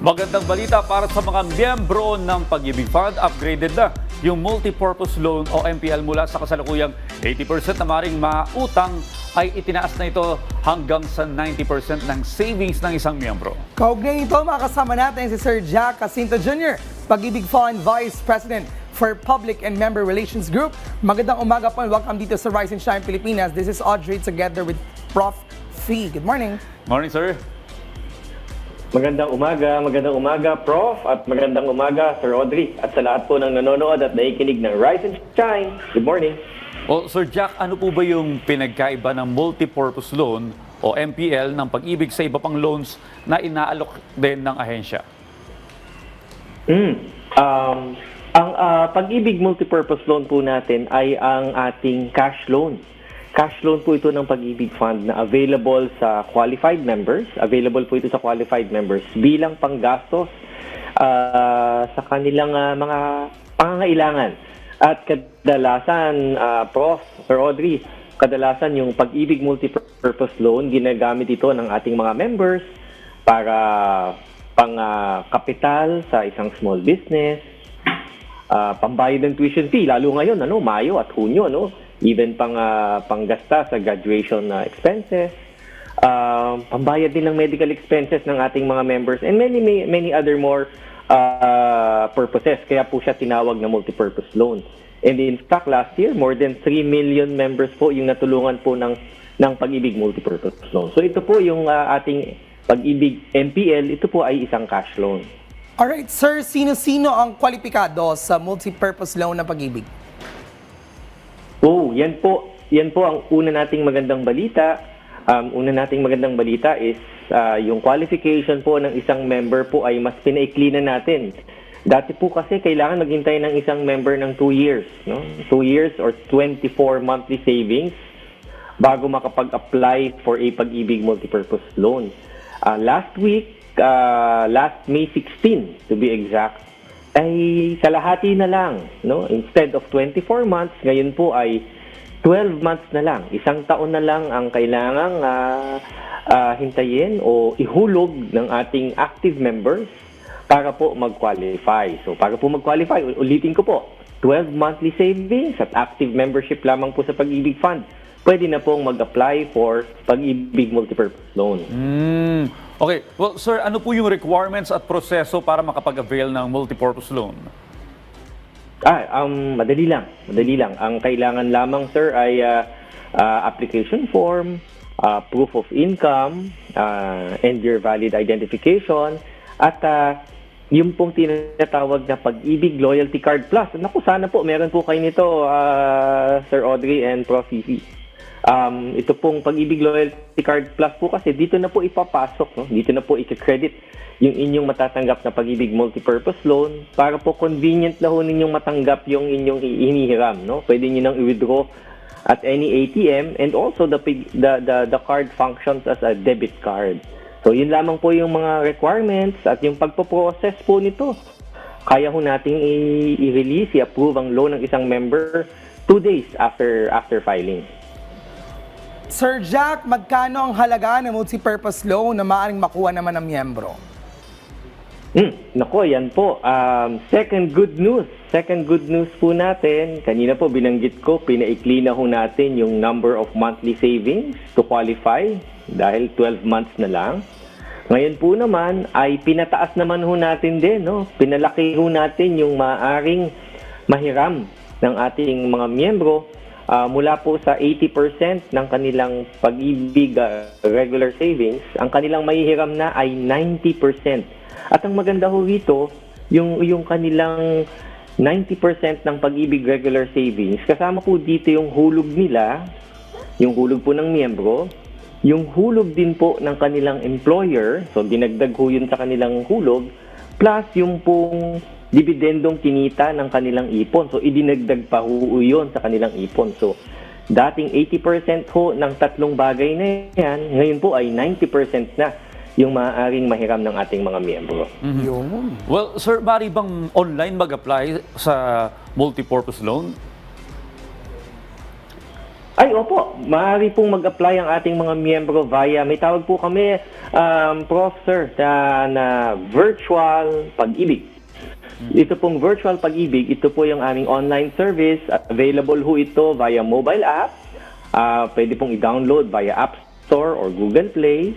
Magandang balita para sa mga miyembro ng Pag-ibig Fund. Upgraded na yung multipurpose loan o MPL mula sa kasalukuyang 80% na maring mautang ay itinaas na ito hanggang sa 90% ng savings ng isang miyembro. Kaugnay nito, makasama natin si Sir Jack Jacinto Jr., Pag-ibig Fund Vice President for Public and Member Relations Group. Magandang umaga po and welcome dito sa Rise and Shine Pilipinas. This is Audrey together with Prof. Fee. Good morning. Morning, sir. Magandang umaga, magandang umaga, Prof. At magandang umaga, Sir Audrey. At sa lahat po ng nanonood at nakikinig ng Rise and Shine. Good morning. O, Sir Jack, ano po ba yung pinagkaiba ng multipurpose loan o MPL ng pag-ibig sa iba pang loans na inaalok din ng ahensya? Mm. Um, ang ah, pag-ibig multipurpose loan po natin ay ang ating cash loan. Cash loan po ito ng pag-ibig fund na available sa qualified members. Available po ito sa qualified members bilang panggastos ah, sa kanilang ah, mga pangangailangan. At kadalasan, ah, Prof. Sir Audrey, kadalasan yung pag-ibig multipurpose loan, ginagamit ito ng ating mga members para pang ah, kapital sa isang small business, ah, pambayad ng tuition fee, lalo ngayon, ano, Mayo at Hunyo, ano, even pang, ah, panggasta sa graduation na expenses, ah, pambayad din ng medical expenses ng ating mga members, and many, many, many other more ah, purposes. Kaya po siya tinawag na multipurpose loan. And in fact, last year, more than 3 million members po yung natulungan po ng, ng pag-ibig multipurpose loan. So ito po yung ah, ating pag-ibig MPL, ito po ay isang cash loan. Alright, Sir, sino-sino ang kwalipikado sa multi-purpose loan ng pag-ibig? Oh, yan po. Yan po ang una nating magandang balita. Um, una nating magandang balita is ah, yung qualification po ng isang member po ay mas pinaikli na natin. Dati po kasi kailangan maghintay ng isang member ng 2 years, no? 2 years or 24 monthly savings bago makapag-apply for a pag-ibig multipurpose loan. Ah, last week, ah, last May 16 to be exact, ay kalahati na lang, no? Instead of 24 months, ngayon po ay 12 months na lang. Isang taon na lang ang kailangang ah, ah, hintayin o ihulog ng ating active members para po mag-qualify. So, para po mag-qualify, ul- ulitin ko po, 12 monthly savings at active membership lamang po sa Pag-ibig Fund. Pwede na pong mag-apply for Pag-ibig Multipurpose Loan. Hmm. Okay. Well, sir, ano po yung requirements at proseso para makapag-avail ng multipurpose loan? Ah, um, madali lang. Madali lang. Ang kailangan lamang, sir, ay ah, ah, application form, ah, proof of income, ah, and your valid identification, at ah, yung pong tinatawag na pag-ibig loyalty card plus. Naku, sana po, meron po kayo nito, ah, Sir Audrey and Prof. Fifi. Um, ito pong pag-ibig loyalty card plus po kasi dito na po ipapasok, no? dito na po i-credit yung inyong matatanggap na pag-ibig multipurpose loan para po convenient na ho ninyong matanggap yung inyong hinihiram. No? Pwede nyo nang i-withdraw at any ATM and also the, the, the, the card functions as a debit card. So yun lamang po yung mga requirements at yung pagpo-process po nito. Kaya ho nating i-release, i-approve ang loan ng isang member two days after after filing. Sir Jack, magkano ang halaga ng multi-purpose loan na maaaring makuha naman ng miyembro? Hmm, nako, yan po. Um, second good news. Second good news po natin. Kanina po binanggit ko, pinaikli na ho natin yung number of monthly savings to qualify dahil 12 months na lang. Ngayon po naman ay pinataas naman ho natin din, no? Pinalaki ho natin yung maaring mahiram ng ating mga miyembro ah, mula po sa 80% ng kanilang pag-ibig ah, regular savings, ang kanilang mahihiram na ay 90%. At ang maganda ho rito, yung, yung kanilang 90% ng pag-ibig regular savings, kasama po dito yung hulog nila, yung hulog po ng miyembro, yung hulog din po ng kanilang employer, so dinagdag ho yun sa kanilang hulog, plus yung pong dividendong kinita ng kanilang ipon. So idinagdag pa ho yun sa kanilang ipon. So dating 80% ho ng tatlong bagay na yan, ngayon po ay 90% na yung maaaring mahiram ng ating mga miyembro. Yun. Well, sir, bari bang online mag-apply sa multipurpose loan? Ay, opo. Maaari pong mag-apply ang ating mga miyembro via, may tawag po kami, um, Prof. Sir, na, na virtual pag-ibig. Ito pong virtual pag-ibig, ito po yung aming online service. Available ho ito via mobile app. Ah, pwede pong i-download via App Store or Google Play.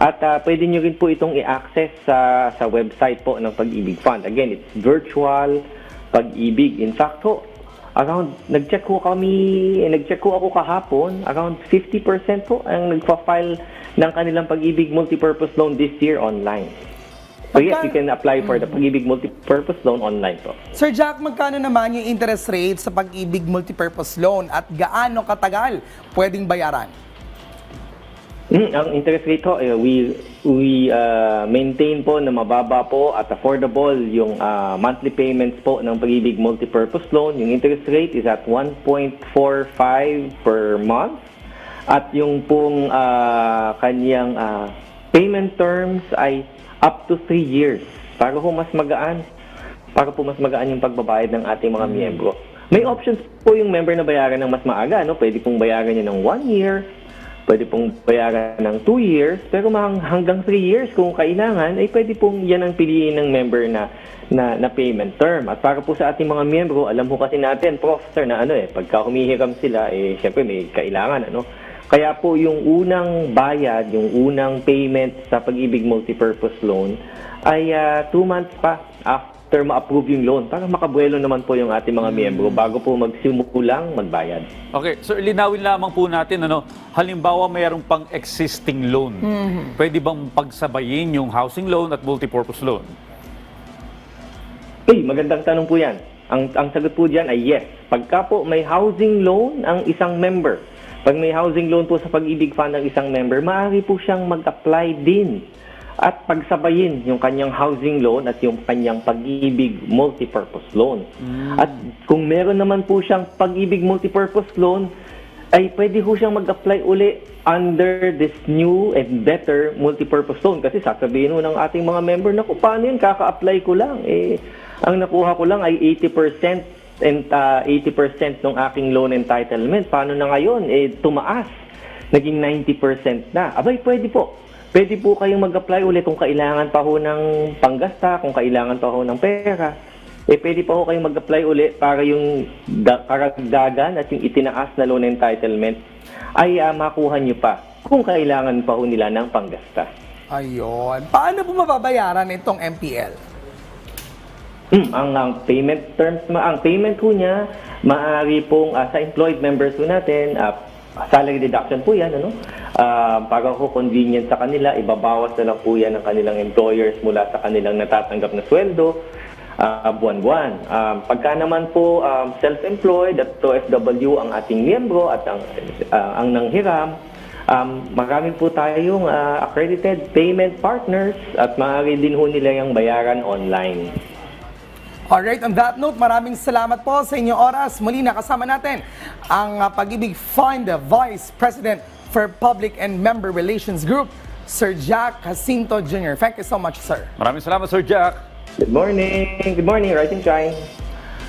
At ah, pwede nyo rin po itong i-access sa, sa website po ng Pag-ibig Fund. Again, it's virtual pag-ibig. In fact ho, around, nag-check ko kami, eh, nag-check ko ako kahapon, around 50% po ang nagpa-file ng kanilang Pag-ibig Multipurpose Loan this year online. So yes, you can apply for the Pag-ibig Multipurpose Loan online po. Sir Jack, magkano naman yung interest rate sa pag-ibig multipurpose loan at gaano katagal pwedeng bayaran? Mm, ang interest rate ho, eh, we we uh, maintain po na mababa po at affordable yung uh, monthly payments po ng Pag-ibig Multipurpose Loan. Yung interest rate is at 1.45 per month. At yung pong uh, kanyang uh, payment terms ay up to 3 years. Para po mas magaan. Para po mas magaan yung pagbabayad ng ating mga miyembro. May options po yung member na bayaran ng mas maaga. No? Pwede pong bayaran niya ng 1 year, Pwede pong bayaran ng 2 years, pero hanggang 3 years kung kailangan, ay pwede pong yan ang piliin ng member na, na, na payment term. At para po sa ating mga miyembro, alam po kasi natin, Prof. Sir, na ano eh, pagka humihiram sila, eh, syempre may kailangan, ano. Kaya po yung unang bayad, yung unang payment sa pag-ibig multipurpose loan ay 2 months pa after ma-approve yung loan para makabuelo naman po yung ating mga miyembro bago po magsimulang magbayad. Okay, so linawin lamang po natin, ano, halimbawa mayroong pang existing loan. Pwede bang pagsabayin yung housing loan at multipurpose loan? Eh, magandang tanong po yan. Ang, ang sagot po dyan ay yes. Pagka po may housing loan ang isang member, pag may housing loan po sa pag-ibig fund ng isang member, maaari po siyang mag-apply din at pagsabayin yung kanyang housing loan at yung kanyang pag-ibig multipurpose loan. At kung meron naman po siyang pag-ibig multipurpose loan, ay pwede ho siyang mag-apply uli under this new and better multipurpose loan. Kasi sasabihin ho ng ating mga member, naku, paano yun? Kaka-apply ko lang. Eh, ang nakuha ko lang ay 80% and uh, 80% ng aking loan entitlement. Paano na ngayon? Eh, tumaas. Naging 90% na. Abay, pwede po. Pwede po kayong mag-apply ulit kung kailangan pa ho ng panggasta, kung kailangan pa ho ng pera. Eh, pwede pa ho kayong mag-apply ulit para yung da- karagdagan at yung itinaas na loan entitlement ay ah, makuha nyo pa kung kailangan pa ho nila ng panggasta. Ayun. Paano po mababayaran itong MPL? Hmm, ang, ang payment terms, ma- ang payment po niya, maaari pong ah, sa employed members po natin, ah, salary deduction po yan, ano? Ah, para ko convenient sa kanila, ibabawas na lang po yan ng kanilang employers mula sa kanilang natatanggap na sweldo ah, buwan-buwan. Ah, pagka naman po um, self-employed at OFW ang ating miyembro at ang, ah, ang nanghiram, Um, marami po tayong ah, accredited payment partners at maaari din ho nila yung bayaran online. Alright, on that note, maraming salamat po sa inyong oras. Muli nakasama natin ang uh, Pag-ibig Fund Vice President for Public and Member Relations Group, Sir Jack Jacinto Jr. Thank you so much, sir. Maraming salamat, Sir Jack. Good morning. Good morning, Rise and Shine.